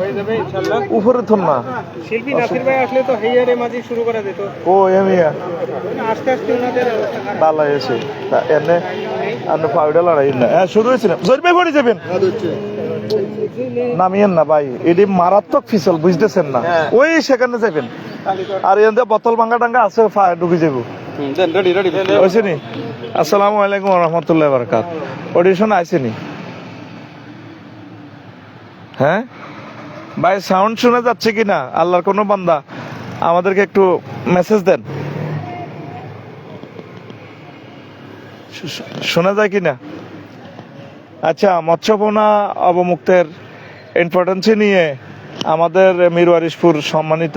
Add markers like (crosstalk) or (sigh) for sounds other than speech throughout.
হয়ে যাবে ইনশাআল্লাহ। উপরে থন না। শিল্পী নাসির ভাই আসলে তো হেয়ারে মাঝি শুরু করা যেত ও এমিয়া আস্তে আস্তে ওনাদের অবস্থা খারাপ। ভালো হয়েছে তা এনে আপনি ফাউডা লড়াই না। হ্যাঁ শুরু হয়েছিল পড়ে যাবেন? নামিয়েন না ভাই। এটি মারাত্মক ফিসল বুঝতেছেন না। ওই সেখানে যাবেন। আর এখান থেকে বোতল ভাঙ্গা টাঙ্গা আছে ফা ঢুকে যাব। হয়েছে নি? আসসালামু আলাইকুম রহমতুল্লাহ বারকাত অডিশন আছে নি? হ্যাঁ? ভাই সাউন্ড শোনা যাচ্ছে কি না আল্লাহর কোনো বান্দা। আমাদেরকে একটু মেসেজ দেন। শোনা যায় কি না আচ্ছা মৎস্যপনা অবমুক্তের ইম্পর্টেন্স নিয়ে আমাদের মিরওয়ারিশপুর সম্মানিত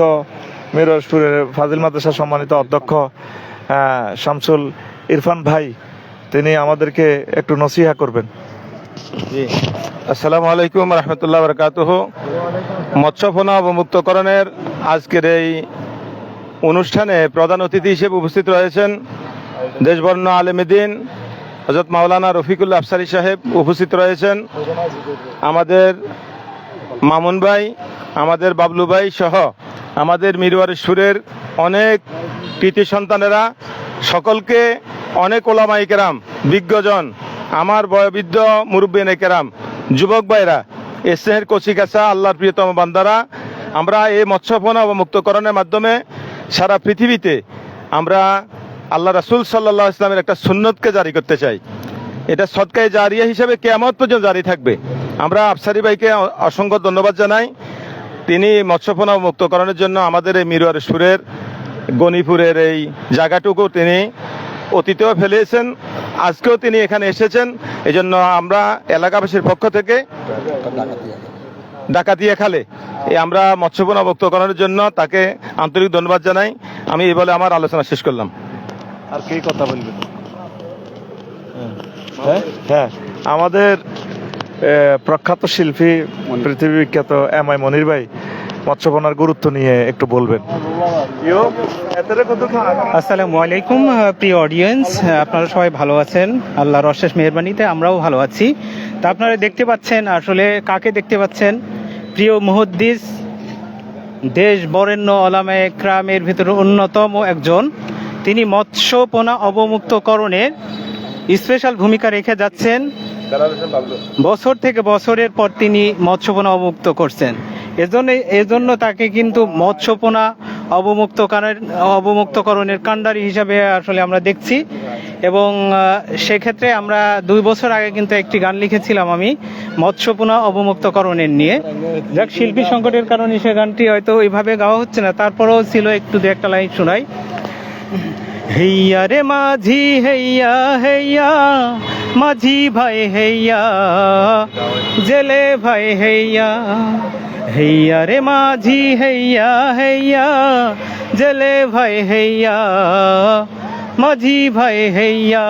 মিরওয়ারিশপুরের ফাজিল মাদ্রাসা সম্মানিত অধ্যক্ষ শামসুল ইরফান ভাই, তিনি আমাদেরকে একটু নসিহা করবেন। আসসালামু আলাইকুম রহমতুল্লাহ বরকাতুহ। মৎস্যপনা অবমুক্তকরণের আজকের এই অনুষ্ঠানে প্রধান অতিথি হিসেবে উপস্থিত রয়েছেন দেশবর্ণ আলেমেদিন হজরত মাওলানা রফিকুল্লা আফসারি সাহেব উপস্থিত রয়েছেন। আমাদের মামুন ভাই, আমাদের বাবলু ভাই সহ আমাদের মিরওয়ারেশ্বরের অনেক কৃতি সন্তানেরা, সকলকে অনেক ওলামাই কেরাম, বিজ্ঞজন আমার বয়বৃদ্ধ মুরব্বিন কেরাম যুবক ভাইরা স্নেহের কচিকাছা আল্লাহর প্রিয়তম বান্দারা, আমরা এই মৎস্যপনা অবমুক্তকরণের মাধ্যমে সারা পৃথিবীতে আমরা আল্লাহ রাসুল সাল্লাহ ইসলামের একটা সুন্নতকে জারি করতে চাই। এটা সৎকায় জারিয়া হিসেবে কেমন পর্যন্ত জারি থাকবে। আমরা আফসারি ভাইকে অসংখ্য ধন্যবাদ জানাই। তিনি মৎস্যপনা মুক্তকরণের জন্য আমাদের এই মিরুয়ার সুরের, গণিপুরের এই জায়গাটুকু তিনি অতীতেও ফেলেছেন। আজকেও তিনি এখানে এসেছেন। এজন্য আমরা এলাকাবাসীর পক্ষ থেকে ডাকাতিয়া খালে। এই আমরা মৎস্যপনা মুক্তকরণের জন্য তাকে আন্তরিক ধন্যবাদ জানাই। আমি এই বলে আমার আলোচনা শেষ করলাম। আর কি কথা বলবেন হ্যাঁ? হ্যাঁ। আমাদের প্রখ্যাত শিল্পী পৃথিবী বিখ্যাত এম আই মনির ভাই মৎস্যপনার গুরুত্ব নিয়ে একটু বলবেন? আসসালামু আলাইকুম প্রিয় অডিয়েন্স আপনারা সবাই ভালো আছেন? আল্লাহর অশেষ মেহরবানিতে আমরাও ভালো আছি। তা আপনারা দেখতে পাচ্ছেন আসলে কাকে দেখতে পাচ্ছেন? প্রিয় মুহদ্দিস দেশ বরেণ্য অলামে ক্রামের ভিতরে অন্যতম একজন। তিনি মৎস্যপনা অবমুক্তকরণের স্পেশাল ভূমিকা রেখে যাচ্ছেন। বছর থেকে বছরের পর তিনি মৎস্যপনা অবমুক্ত করছেন। এজন্য এজন্য তাকে কিন্তু মৎস্যপনা অবমুক্তকরণের অবমুক্তকরণের কাণ্ডারি হিসাবে আসলে আমরা দেখছি। এবং সেক্ষেত্রে আমরা দুই বছর আগে কিন্তু একটি গান লিখেছিলাম আমি, মৎস্যপনা অবমুক্তকরণের নিয়ে। যাক, শিল্পী সংকটের কারণে সে গানটি হয়তো ওইভাবে গাওয়া হচ্ছে না, তারপরেও ছিল একটু দু একটা লাইন শোনাই। হেইয়া রে মাঝি, হেইয়া হেইয়া, মাঝি ভাই, হেইয়া, জেলে ভাই, হেইয়া। হেইয়া রে মাঝি, হেইয়া হেইয়া, জেলে ভাই, হেইয়া, মাঝি ভাই, হেইয়া,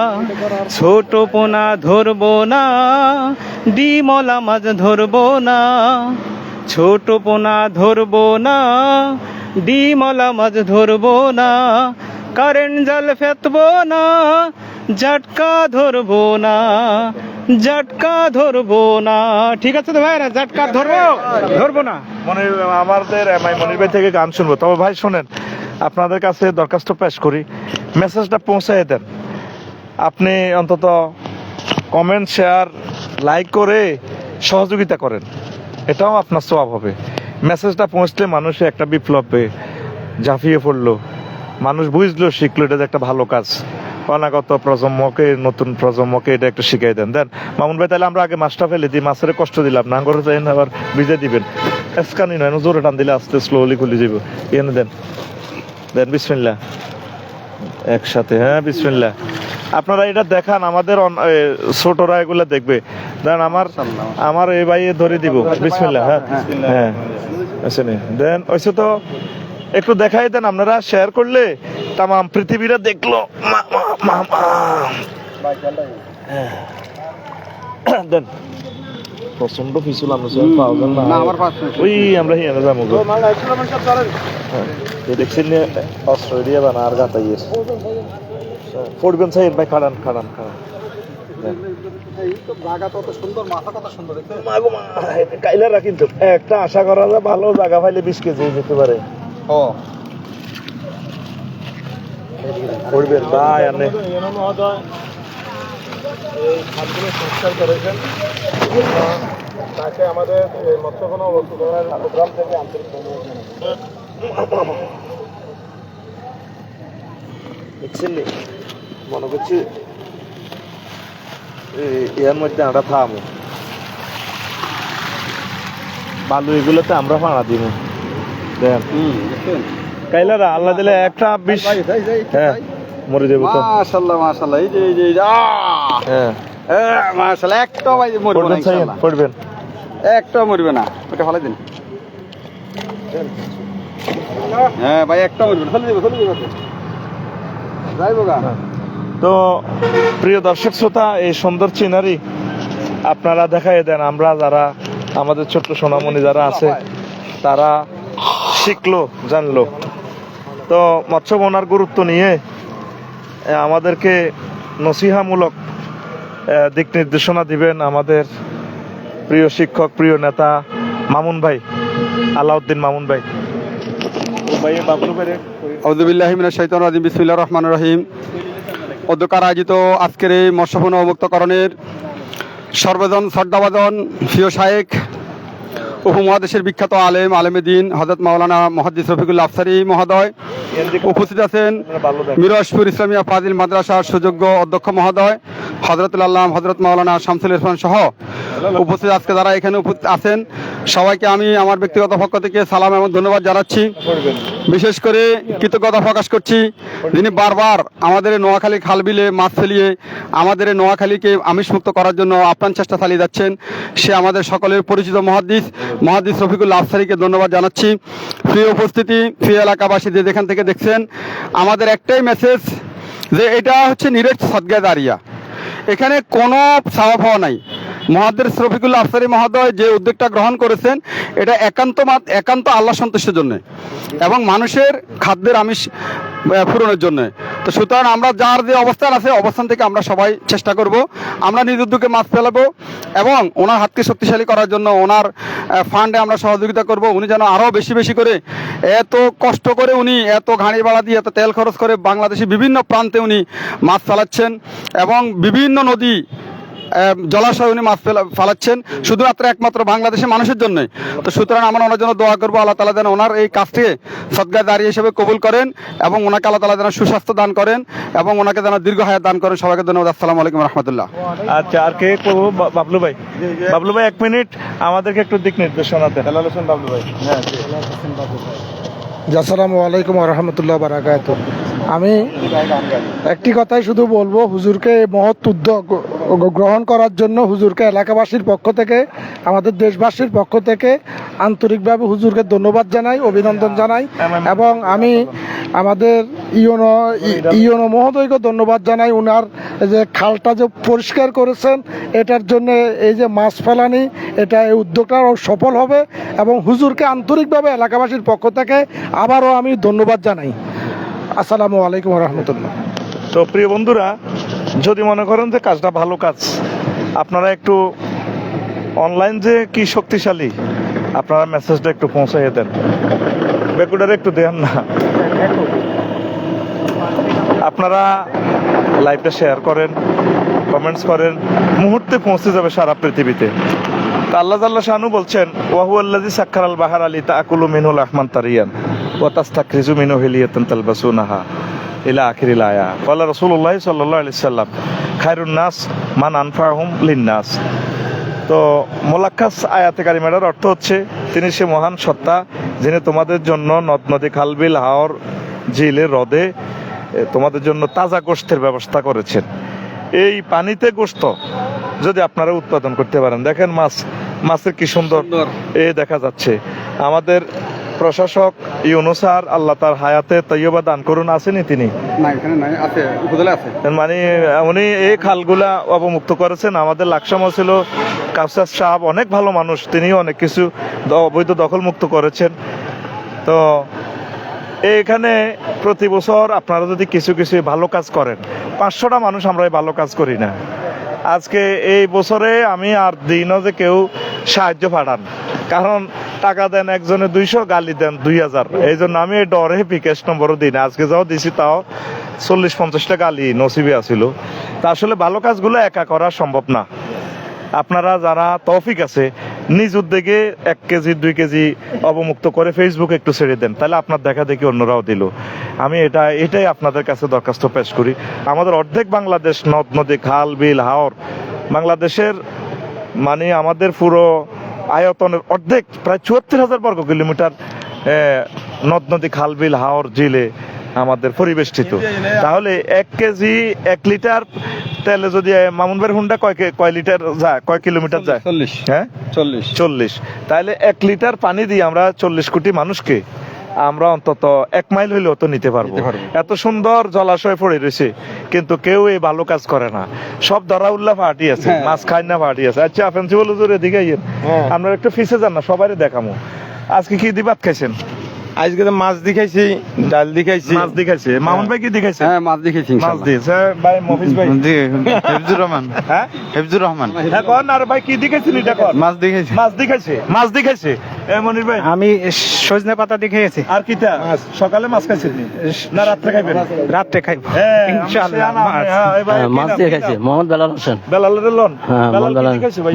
ছোট পোনা ধরবো না ডিমলা মাছ ধরবো না, ছোট পোনা ধরবো না ডিমলা মাছ ধরবো না, কারেন্ট জাল ফেতবো না, ঝটকা ধরবো না ঝটকা ধরবো না। ঠিক আছে তো ভাইরা, ঝটকা ধরবো? ধরবো না। মনে আমাদের মনির ভাই থেকে গান শুনব। তবে ভাই, শোনেন, আপনাদের কাছে দরখাস্ত পেশ করি। মেসেজটা পৌঁছায় দেন। আপনি অন্তত কমেন্ট শেয়ার লাইক করে সহযোগিতা করেন। এটাও আপনার স্বভাব হবে। মেসেজটা পৌঁছলে মানুষে একটা বিপ্লবে ঝাঁপিয়ে পড়ল। মানুষ বুঝলো, শিখলো, এটা একটা ভালো কাজ। অনাগত প্রজন্মকে নতুন প্রজন্মকে এটা একটু শিখাই দেন। দেন মামুন ভাই তাহলে আমরা আগে মাছটা ফেলে দিই মাছের কষ্ট দিলাম না করে যাই আবার ভিজে দিবেন। এসকানি নয় জোরে টান দিলে আস্তে স্লোলি খুলে যাব এনে দেন। দেন বিসমিল্লা একসাথে হ্যাঁ বিসমিল্লা আপনারা এটা দেখান আমাদের ছোটরা এগুলো দেখবে। দেন আমার আমার এই ভাই ধরে দিব। বিসমিল্লা হ্যাঁ হ্যাঁ। আচ্ছা দেন ওইসে তো একটু দেখাই দেন আপনারা শেয়ার করলে তামাম পৃথিবীরা দেখল। হ্যাঁ। দেন। প্রচণ্ড পিছুল আমরা সবাই পাওয়া না। ওই আমরা হিয়ানে যাব। হ্যাঁ, এই দেখছেন অস্ট্রেলিয়া বানা আর গাতা ইয়েস পড়বেন সাহেব ভাই খাড়ান খাড়ান খাড়ান। একটা আশা করা যায় ভালো জায়গা পাইলে বিশ কেজি যেতে পারে। ও। করবেন ভাই তাকে আমাদের মৎস্যখোনা বস্তুকরণের প্রোগ্রাম থেকে আন্তরিক দেখছেন মনে করছি এর মধ্যে আমরা থামো। বালু এগুলোতে আমরা ভাড়া দিব। দেখছেন কাইলারা আল্লাহ দিলে একটা বিশ ভাই ভাই হ্যাঁ মরে যাব তো। মাশাআল্লাহ মাশাআল্লাহ এই যে এই যে হ্যাঁ। মাশাআল্লাহ একটা ভাই মরবে না পড়বেন ইনশাআল্লাহ। পড়বেন। একটা মরবে না ওটা ফেলে দিন। হ্যাঁ ভাই একটা মরবে ফেলে দিব ফেলে দিব যাইবো গা তো প্রিয় দর্শক শ্রোতা এই সুন্দর চিনারি আপনারা দেখাই দেন আমরা যারা আমাদের ছোট্ট সোনামণি যারা আছে তারা শিখলো, জানলো। তো মৎস্য বোনার গুরুত্ব নিয়ে আমাদেরকে নসিহামূলক দিক নির্দেশনা দিবেন আমাদের প্রিয় শিক্ষক, প্রিয় নেতা মামুন ভাই, আলাউদ্দিন মামুন ভাই। বিসমিল্লাহির রহমানির রহিম। অধ্যকার আয়োজিত আজকের এই মৎস্যপূর্ণ মুক্তকরণের সর্বজন শ্রদ্ধাভাজন প্রিয় শায়েক উপমহাদেশের বিখ্যাত আলেম, আলেমে দিন হজরত মাওলানা মহাদিস রফিকুল আফসারি মহোদয় উপস্থিত আছেন। মিরাজপুর ইসলামিয়া ফাজিল মাদ্রাসার সুযোগ্য অধ্যক্ষ মহোদয় হজরতুল আল্লাহ হজরত মাওলানা শামসুল ইসলাম সহ উপস্থিত আজকে যারা এখানে উপস্থিত আছেন, সবাইকে আমি, আমার ব্যক্তিগত পক্ষ থেকে সালাম এবং ধন্যবাদ জানাচ্ছি। বিশেষ করে কৃতজ্ঞতা প্রকাশ করছি। যিনি বারবার আমাদের নোয়াখালী খাল বিলে মাছ ফেলিয়ে আমাদের নোয়াখালীকে আমিষমুক্ত করার জন্য আপ্রাণ চেষ্টা চালিয়ে যাচ্ছেন, সে আমাদের সকলের পরিচিত মহাদ্দিস মহাদ্দিস রফিকুল আফসারিকে ধন্যবাদ জানাচ্ছি। প্রিয় উপস্থিতি, প্রিয় এলাকাবাসী যে যেখান থেকে দেখছেন, আমাদের একটাই মেসেজ যে এটা হচ্ছে নিরেট সদগা দাঁড়িয়া এখানে কোনো চাওয়া পাওয়া নাই। মহাদ্দেশ রফিকুল্লাহ আফসারি মহোদয় যে উদ্যোগটা গ্রহণ করেছেন, এটা একান্ত একান্ত আল্লাহ সন্তুষ্টের জন্য এবং মানুষের খাদ্যের আমিষ পূরণের জন্য। তো সুতরাং আমরা যার যে অবস্থান আছে, অবস্থান থেকে আমরা সবাই চেষ্টা করব। আমরা নিজ উদ্যোগে মাছ ফেলাবো এবং ওনার হাতকে শক্তিশালী করার জন্য ওনার ফান্ডে আমরা সহযোগিতা করব। উনি যেন আরও বেশি বেশি করে এত কষ্ট করে উনি এত ঘাড়ি ভাড়া দিয়ে এত তেল খরচ করে বাংলাদেশের বিভিন্ন প্রান্তে উনি মাছ ফেলাচ্ছেন এবং বিভিন্ন নদী জলাশয় উনি মাছ ফেলা- ফালাচ্ছেন। শুধুমাত্র একমাত্র বাংলাদেশের মানুষের জন্য তো সুতরাং আমরা ওনার জন্য দোয়া করব আল্লাহ তালা যেন ওনার এই কাজটিকে সদ্গায় দাঁড়িয়ে হিসেবে কবুল করেন এবং ওনাকে আল্লাহ তালা যেন সুস্বাস্থ্য দান করেন এবং ওনাকে যেন দীর্ঘ হায়াত দান করেন। সবাইকে ধন্যবাদ। আসসালামু আলাইকুম রহমতুল্লাহ। আচ্ছা আর কে করব বাবলু ভাই? বাবলু ভাই এক মিনিট। আমাদেরকে একটু দিক নির্দেশনা দেন। বাবলু ভাই। হ্যাঁ আসসালামু আলাইকুম রহমতুল্লাহ বারাকাত আমি একটি কথাই শুধু বলব, হুজুরকে মহৎ উদ্যোগ গ্রহণ করার জন্য হুজুরকে এলাকাবাসীর পক্ষ থেকে, আমাদের দেশবাসীর পক্ষ থেকে আন্তরিকভাবে হুজুরকে ধন্যবাদ জানাই, অভিনন্দন জানাই এবং আমি আমাদের ইয়নো ইয়নো মহোদয়কে ধন্যবাদ জানাই। উনার যে খালটা যে পরিষ্কার করেছেন, এটার জন্য এই যে মাছ ফেলানি, এটা এই উদ্যোগটা সফল হবে এবং হুজুরকে আন্তরিকভাবে এলাকাবাসীর পক্ষ থেকে আবারও আমি ধন্যবাদ জানাই। আসসালামু আলাইকুম রহমতুল্লাহ। তো প্রিয় বন্ধুরা, যদি মনে করেন যে কাজটা ভালো কাজ, আপনারা একটু অনলাইন যে কি শক্তিশালী, আপনারা মেসেজটা একটু পৌঁছাইয়ে দেন। বেকুডারে একটু দেন না। আপনারা লাইভটা শেয়ার করেন কমেন্টস করেন, মুহূর্তে পৌঁছে যাবে সারা পৃথিবীতে। তা আল্লাহ তাল্লাহ শানু বলছেন ওয়াহু আল্লাজি সাক্ষার আল বাহার আলী তা আকুলু মিনুল আহমান তারিয়ান। ওয়া তাস্তাকরিজু মিনু হিলিয়াতান তালবাসুনাহা ইলা আখিরিল আয়া ক্বালা রাসূলুল্লাহ সাল্লাল্লাহু আলাইহি সাল্লাম খায়রুন নাস মান আনফাহুম লিন-নাস তো মোলাক্কাস আয়াতে কারিমাটার অর্থ হচ্ছে তিনি সে মহান সত্তা যিনি তোমাদের জন্য নদ নদী খালবিল হাওর ঝিলে হ্রদে তোমাদের জন্য তাজা গোষ্ঠের ব্যবস্থা করেছেন। এই পানিতে গোশত যদি আপনারা উৎপাদন করতে পারেন দেখেন মাছ মাছের কি সুন্দর। এ দেখা যাচ্ছে আমাদের প্রশাসক ইউনুসার আল্লাহ তার হায়াতে তৈয়বা দান করুন আসেনি তিনি। মানে উনি এই খালগুলা অবমুক্ত করেছেন। আমাদের লাকসামও ছিল কাউসার সাহেব অনেক ভালো মানুষ তিনিও অনেক কিছু অবৈধ দখল মুক্ত করেছেন। তো এখানে প্রতি বছর আপনারা যদি কিছু কিছু ভালো কাজ করেন পাঁচশোটা মানুষ আমরা এই ভালো কাজ করি না। আজকে এই বছরে আমি আর দিনও যে কেউ সাহায্য পাঠান। কারণ টাকা দেন, একজনে দুইশো, গালি দেন দুই হাজার। এই জন্য আমি ডরে পিকেশ নম্বরও দিই না। আজকে যাও দিছি, তাও চল্লিশ পঞ্চাশটা গালি নসিবে আসিল তা আসলে ভালো কাজগুলো একা করা সম্ভব না। আপনারা যারা তৌফিক আছে, নিজ উদ্যোগে এক কেজি, দুই কেজি অবমুক্ত করে ফেসবুকে একটু ছেড়ে দেন। তাহলে আপনার দেখা দেখি অন্যরাও দিল। আমি এটা, এটাই আপনাদের কাছে দরখাস্ত পেশ করি। আমাদের অর্ধেক বাংলাদেশ নদ, নদী, খাল, বিল, হাওর। বাংলাদেশের মানে আমাদের পুরো আয়তনের অর্ধেক প্রায় চুয়াত্তর হাজার বর্গ কিলোমিটার নদ নদী খাল বিল হাওর জিলে আমাদের পরিবেষ্টিত। তাহলে এক কেজি এক লিটার তেলে যদি মামুন ভাইয়ের হুন্ডা কয় কয় লিটার যায় কয় কিলোমিটার যায়? চল্লিশ। হ্যাঁ? চল্লিশ। চল্লিশ। তাহলে এক লিটার পানি দিয়ে আমরা চল্লিশ কোটি মানুষকে আমরা অন্তত এক মাইল হইলেও তো নিতে পারব। এত সুন্দর জলাশয় পড়ে রয়েছে কিন্তু কেউ এই ভালো কাজ করে না। সব ধরা উল্লাহ পার্টি আছে হ্যাঁ। মাছ খাই না পার্টি আছে। আচ্ছা ফেন্সিবল হুজুর এদিকে আইয়েন আপনারা একটু ফিসে যান না সবাই দেখামো। আজকে কি দিবাত খাইছেন? আজকে তো মাছ দেখাইছি ডাল দেখাইছি মাছ দেখাইছে মামুন ভাই কি দেখাইছে হ্যাঁ মাছ দেখেছি মাছ দিয়েছে ভাই মফিজ ভাই। হেফজুর রহমান। হ্যাঁ? হেফজুর রহমান। হ্যাঁ না ভাই কি দেখাইছেন এটা কর মাছ দেখাইছি মাছ দেখাইছে মাছ দেখাইছে ভাই আমি সজনে পাতা দেখে গেছি আর কিটা? সকালে মাছ খাইছেন না? রাত্রে খাইবেন? রাত্রে খাইব। হ্যাঁ, ইনশাআল্লাহ মাছ। হ্যাঁ, হ্যাঁ, মাছ নাম, দিয়ে খাইছি। মোহাম্মদ বেলাল হোসেন। বেলালের লন। হ্যাঁ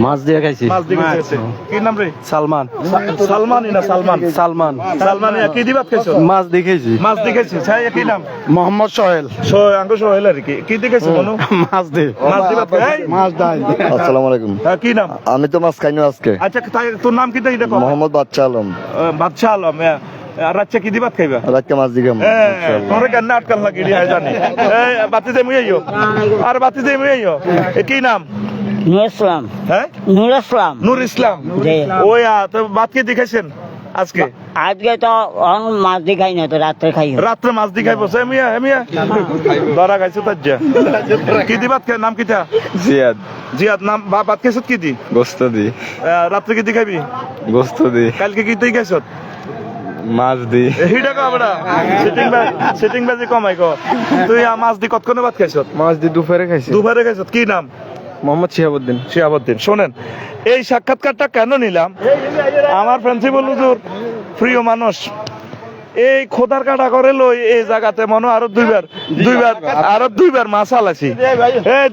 মাছ দিয়ে খাইছি। মাছ দিয়ে খাইছে। কি নাম রে? সালমান। সা- সালমানই না সালমান? সালমান। সালমান কি দিবাত খাইছো? মাছ দেখেছি মাছ দিয়ে খাইছে। ছাই কি নাম? মোহাম্মদ সোহেল। সো আঙ্গ সোহেল আর কি। কি দিয়ে খাইছে মনু? মাছ দে মাছ দিবাত খাই মাছ দাই আসসালামু আলাইকুম। হ্যাঁ, কি নাম? আমি তো মাছ খাইনি আজকে। আচ্ছা তাই তোর নাম কি তাই কর। মোহাম্মদ বাচ্চা আলম। বাচ্চা আলম। আর রাচ্চা কি দিবাত খাইবা? রাতকে মাছ দিগাম হ্যাঁ, তোরে কেন আটকাল লাগি রে জানি। এই বাতি দে মুই আইও আর বাতি দে মুই আইও এ কি নাম? নূর ইসলাম। হ্যাঁ? নূর ইসলাম। নূর ইসলাম। ওয়া তো বাত কি দেখাইছেন আজকে? আজকে তো অন মাছ দিয়ে খাই না তো রাত্রে খাই রাত্রে মাছ দি খাইবো সে মিয়া মিয়া। ধরা খাইছো তার যা কি দি খাই নাম কিটা? জিয়াদ। জিয়াদ নাম বা বাত খাইছত কি দি? গোস্ত দি। রাত্রে কি দি খাইবি? গোস্ত দি। কালকে কি তুই খাইছত? মাছ দি। হিডা কো বড়া। সিটিং বা সিটিং বাজি কমাই কো। তুই মাছ দি কতক্ষণে ভাত খাইছত? মাছ দি দুপুরে খাইছি। দুবারে খাইছত কি নাম? মোহাম্মদ শিহাবুদ্দিন। শিহাবুদ্দিন শোনেন এই সাক্ষাৎকারটা কেন নিলাম? আমার প্রিন্সিপাল হুজুর প্রিয় মানুষ এই খোদার কাটা করে লই এই জায়গাতে মনে আরও দুইবার দুইবার আরও দুইবার আলাইছি এই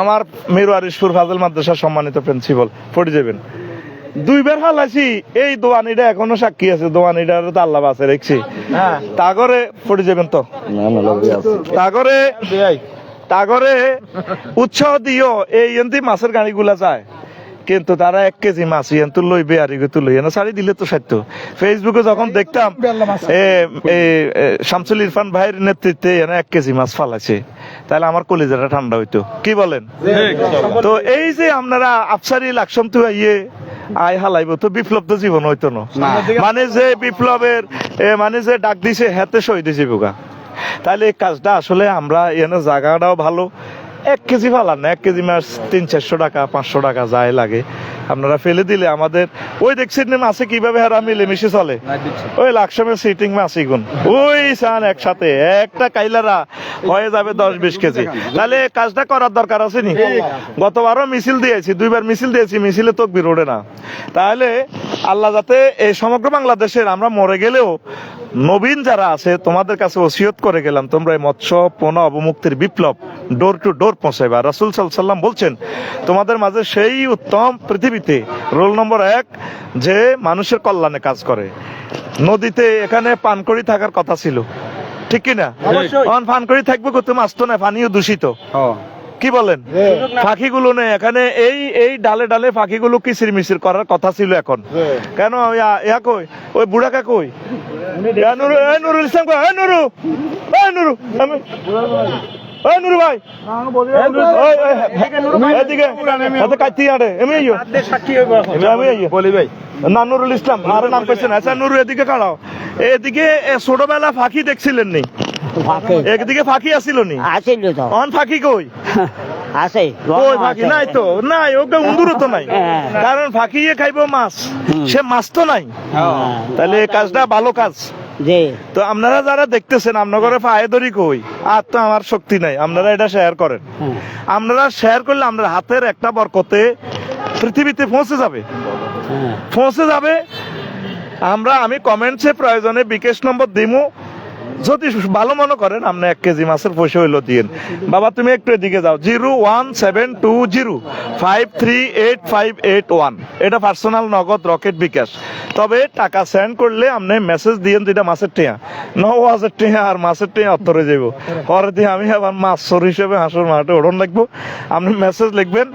আমার মিরু আরিশপুর ফাজল মাদ্রাসার সম্মানিত প্রিন্সিপাল পড়ে যাবেন। দুইবার হালাইছি এই দোয়ানিটা এখনও সাক্ষী আছে দোয়ানিটা তো আল্লাহ বাসে রেখছি। তাগরে পড়ে যাবেন তো? না না লগে আছে। তাগরে তাগরে উৎসাহ দিও এই এনতি মাছের গাড়িগুলা যায়। কিন্তু তারা এক কেজি মাছ ইয়ান তো লই বেয়ারি গো তো লই না সারি দিলে তো সত্য ফেসবুকে যখন দেখতাম শামসুল ইরফান ভাইয়ের নেতৃত্বে এনে এক কেজি মাছ ফালাইছে। তাহলে আমার কলিজাটা ঠান্ডা হইতো। কি বলেন? তো এই যে আপনারা আফসারি লাকসম তো ইয়ে আয় হালাইব তো বিপ্লব তো জীবন হইতো না। মানে যে বিপ্লবের মানে যে ডাক দিছে হেতে শহীদ দিছে বোকা তাহলে এই কাজটা আসলে আমরা এনে জায়গাটাও ভালো। এক কেজি ফালান না, এক কেজি মাছ তিন, চারশো টাকা, পাঁচশো টাকা যায় লাগে। আপনারা ফেলে দিলে আমাদের ওই দেখছেন না মাছে কীভাবে হারা মিলেমিশে চলে? ওই লাকসামের সিটিং মাছ গুন ওই সান একসাথে একটা কাইলারা হয়ে যাবে দশ বিশ কেজি। তাহলে কাজটা করার দরকার আছে নি? গতবারও মিছিল দিয়েছি দুইবার মিছিল দিয়েছি মিছিলে তো বিরোধে না। তাহলে আল্লাহ যাতে এই সমগ্র বাংলাদেশের আমরা মরে গেলেও নবীন যারা আছে তোমাদের কাছে ওসিয়ত করে গেলাম তোমরা এই মৎস্য পোনা অবমুক্তির বিপ্লব ডোর টু ডোর পৌঁছাইবা। রাসুল সাল্লাম বলছেন তোমাদের মাঝে সেই উত্তম পৃথিবীতে রোল নম্বর এক যে মানুষের কল্যাণে কাজ করে। নদীতে এখানে পানকড়ি থাকার কথা ছিল। ঠিক কিনা? পানকড়ি থাকবে কত মাছ তো না পানিও দূষিত। কি বলেন? পাখিগুলো নেই। এখানে এই এই ডালে ডালে পাখিগুলো কিচির মিচির করার কথা ছিল এখন। কেন? ইয়া- ইয়া কই? ওই বুড়াকা কই? ইয়া নুরু নুরুল ইসলাম কই? নুরু নুরু আমি- এ নুরু ভাই। ওই, ওই, এদিকে হাতে কাটি আড়ে এমনি আইও। আমি আইও। বলি ভাই। না নুরুল ইসলাম আর নাম পেয়েছেন আচ্ছা নুরু এদিকে কাড়াও। এদিকে ছোটবেলা ফাঁকি দেখছিলেন নি? একদিকে ফাঁকি আসিল নি? আসিল তো। অন ফাঁকি কই? আছে ফাঁকি? নাই তো। নাই ওকে উন্দুরও তো নাই। হ্যাঁ। কারণ ফাঁকিয়ে খাইবো মাছ। সে মাছ তো নাই। তাহলে কাজটা ভালো কাজ। তো আপনারা যারা দেখতেছেন আপনার পায়ে ধরি কই আর তো আমার শক্তি নাই আপনারা এটা শেয়ার করেন। আপনারা শেয়ার করলে আপনার হাতের একটা বরকতে পৃথিবীতে পৌঁছে যাবে। পৌঁছে যাবে। আমরা আমি কমেন্টসে প্রয়োজনে বিকেশ নম্বর দিমু। যদি ভালো মনে করেন, আপনি এক কেজি মাছের পয়সা হইল দিন বাবা, তুমি একটু এদিকে যাও। Zero one seven two zero five three eight five eight one. এটা পার্সোনাল নগদ, রকেট বিকাশ। তবে টাকা সেন্ড করলে আপনি মেসেজ দিয়েন যেটা মাছের টিয়া। ন হাজার টিয়া আর মাছের টিয়া অত্তরে যাব পরে দিয়ে আমি আবার মাছ সর হিসেবে হাঁসুর মাঠে ওড়ন লাগবো। আপনি মেসেজ লিখবেন,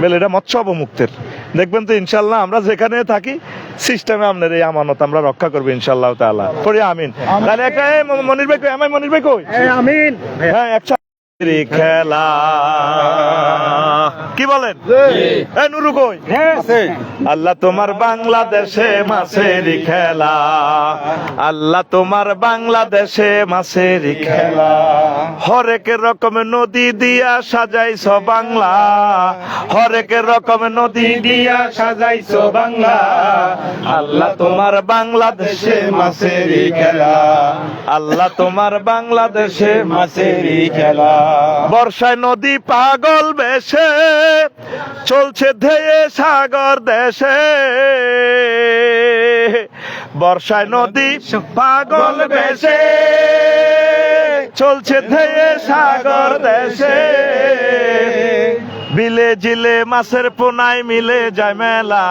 বেল এটা মৎস্য অবমুক্তের। দেখবেন তো ইনশাল্লাহ আমরা যেখানে থাকি সিস্টেমে আপনার এই আমানত আমরা রক্ষা করব ইনশাল্লাহ তাআলা। পড়ি আমিন। তাহলে একটা মনির ভাই কই? আমার মনির ভাই কই? আমিন। হ্যাঁ একসাথে খেলা। কি বলেন? নুরু কই? আল্লাহ তোমার বাংলাদেশে মাছের খেলা। আল্লাহ তোমার বাংলাদেশে মাছের খেলা। হরেক রকম নদী দিয়া সাজাইছ বাংলা। হরেক রকম নদী দিয়া সাজাইছ বাংলা। আল্লাহ তোমার বাংলাদেশে মাছের খেলা। আল্লাহ তোমার বাংলাদেশে মাছের খেলা। বর্ষায় নদী পাগল বেশে, চলছে ধেয়ে সাগর দেশে। বর্ষায় নদী পাগল বেশে, চলছে ধেয়ে সাগর দেশে। বিলে জিলে মাছের পোনায় মিলে যায় মেলা।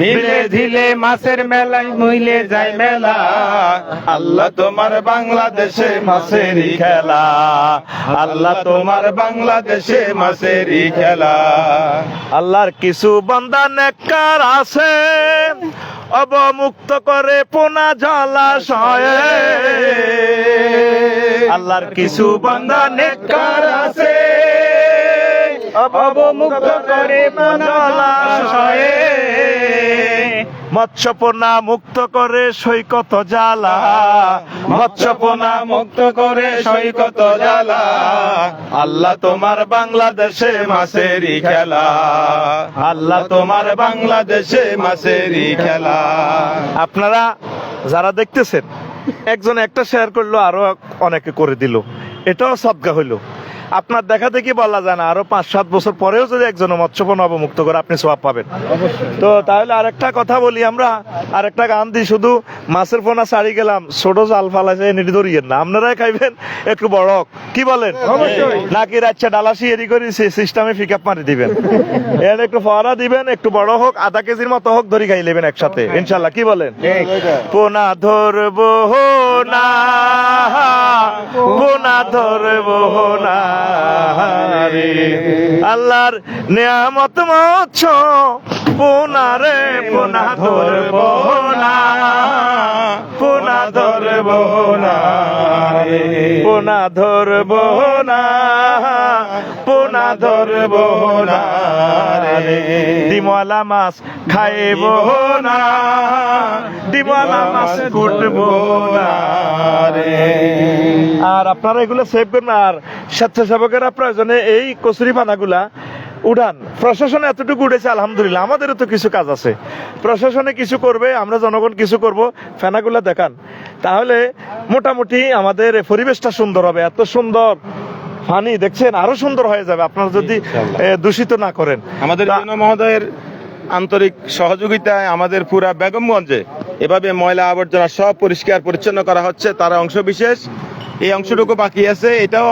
ধীরে ঝিলে মাছের মেলায় মইলে যায় মেলা। আল্লাহ তোমার বাংলাদেশে মাছেরই খেলা। আল্লাহ তোমার বাংলাদেশে মাছেরই খেলা। আল্লাহর কিছু বান্দা নেককার আছে অবমুক্ত করে পোনা জলাশয়ে আল্লাহর কিছু বান্দা নেককার আছে অবমুক্ত করে জলাশয়ে মৎস্যপোনা মুক্ত করে সৈকত জ্বালা। মৎস্যপোনা মুক্ত করে সৈকত জ্বালা। আল্লাহ তোমার বাংলাদেশে মাছেরই খেলা। আল্লাহ তোমার বাংলাদেশে মাছেরই খেলা। আপনারা যারা দেখতেছেন, একজন একটা শেয়ার করল, আরও অনেকে করে দিল। এটাও সদগা হইল। আপনার দেখা দেখি বলা যায় না। আরও পাঁচ সাত বছর পরেও যদি একজন মৎস্যপণ অবমুক্ত করে আপনি সোয়াব পাবেন। তো তাহলে আরেকটা কথা বলি আমরা। আরেকটা গান দিই শুধু। মাছের পোনা ছাড়ি গেলাম। ছোট জাল ফালাইছে এনে ধরিয়েন না। আপনারাই খাইবেন একটু বড় কি বলেন? নাকি রাচ্চা ডালাসি এরি করে সিস্টেমে পিক আপ মারি দিবেন। (laughs) এর একটু ফোয়ারা দিবেন একটু বড় হোক আধা কেজির মতো হোক ধরি খাই নেবেন একসাথে। ইনশাল্লাহ কি বলেন? পোনা ধরবো না পোনা ধরবো না। আল্লাহর নিয়ামত মৎস্য পোনা রে, পোনা ধরবো না পোনা ধরবো না পোনা ধরবো না পোনা ধরবো না রে। ডিমওয়ালা মাছ খাইব না, ডিমওয়ালা মাছ কুটবো না আর আপনারা এগুলো সেভ করবেন আর স্বেচ্ছাসেবকেরা প্রয়োজনে এই কচুরি পানাগুলা উড়ান প্রশাসনে এতটুকু উঠেছে আলহামদুলিল্লাহ। আমাদেরও তো কিছু কাজ আছে। প্রশাসনে কিছু করবে আমরা জনগণ কিছু করব ফেনাগুলা দেখান। তাহলে মোটামুটি আমাদের পরিবেশটা সুন্দর হবে এত সুন্দর ফানি দেখছেন? আরও সুন্দর হয়ে যাবে আপনারা যদি দূষিত না করেন। আমাদের মহোদয়ের আন্তরিক সহযোগিতায় আমাদের পুরা বেগমগঞ্জে এভাবে ময়লা আবর্জনা সব পরিষ্কার পরিচ্ছন্ন করা হচ্ছে। তার অংশ বিশেষ এই অংশটুকু বাকি আছে এটাও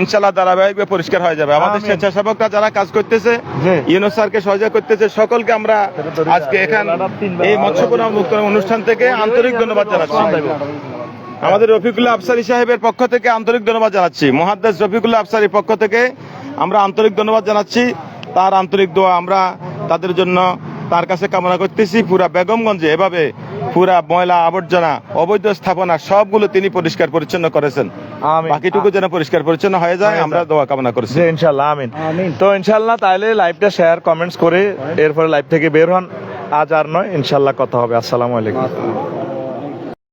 ইনশাল্লাহ ধারাবাহিকভাবে পরিষ্কার হয়ে যাবে। আমাদের স্বেচ্ছাসেবকরা যারা কাজ করতেছে জি। ইউনুস স্যারকে সহযোগ করতেছে সকলকে আমরা আজকে এখান এই মৎস্যপুরা মুক্ত অনুষ্ঠান থেকে আন্তরিক ধন্যবাদ জানাচ্ছি। আমাদের রফিকুল্লাহ আফসারি সাহেবের পক্ষ থেকে আন্তরিক ধন্যবাদ জানাচ্ছি। মহাদ্দেশ রফিকুল্লাহ আফসারির পক্ষ থেকে আমরা আন্তরিক ধন্যবাদ জানাচ্ছি। তার আন্তরিক দোয়া আমরা তাদের জন্য তার কাছে কামনা করতেছি। পুরা বেগমগঞ্জে এভাবে পুরা ময়লা আবর্জনা অবৈধ স্থাপনা সবগুলো তিনি পরিষ্কার পরিচ্ছন্ন করেছেন। আমিন। বাকিটুকু যেন পরিষ্কার পরিচ্ছন্ন হয়ে যায় আমরা দোয়া কামনা করছি। ইনশাল্লাহ আমিন। তো ইনশাল্লাহ তাহলে লাইভটা শেয়ার কমেন্টস করে এরপরে লাইভ থেকে বের হন। আজ আর নয় ইনশাল্লাহ কথা হবে। আসসালামু আলাইকুম।